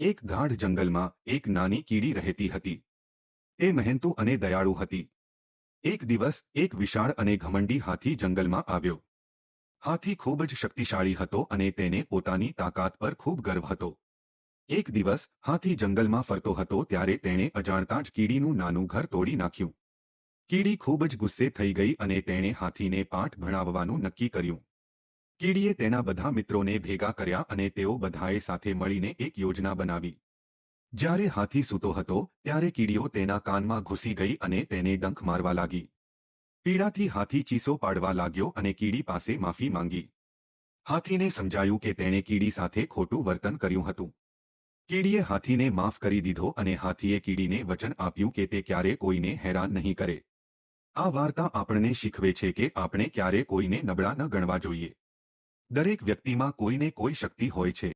એક ગાઢ જંગલમાં એક નાની કીડી રહેતી હતી. તે મહેનતુ અને દયાળુ હતી. એક દિવસ એક વિશાળ અને ઘમંડી હાથી જંગલમાં આવ્યો. હાથી ખૂબ જ શક્તિશાળી હતો અને તેને પોતાની તાકાત પર ખૂબ ગર્વ હતો. એક દિવસ હાથી જંગલમાં ફરતો હતો ત્યારે તેણે અજાણતા જ કીડીનું નાનું ઘર તોડી નાખ્યું. કીડી ખૂબ જ ગુસ્સે થઈ ગઈ અને તેણે હાથીને પાઠ ભણાવવાનું નક્કી કર્યું. કીડીએ તેના બધા મિત્રોને ભેગા કર્યા અને તેઓ બધાએ સાથે મળીને એક યોજના બનાવી. જ્યારે હાથી સૂતો હતો, ત્યારે કીડીઓ તેના કાનમાં ઘૂસી ગઈ અને તેને ડંખ મારવા લાગી. પીડાથી હાથી ચીસો પાડવા લાગ્યો અને કીડી પાસે માફી માંગી. હાથીને સમજાયું કે તેણે કીડી સાથે ખોટું વર્તન કર્યું હતું. કીડીએ હાથીને માફ કરી દીધો અને હાથીએ કીડીને વચન આપ્યું કે તે ક્યારે કોઈને હેરાન નહીં કરે. આ વાર્તા આપણને શીખવે છે કે આપણે ક્યારે કોઈને નબળા ન ગણવા જોઈએ. દરેક વ્યક્તિમાં કોઈને કોઈ શક્તિ હોય છે.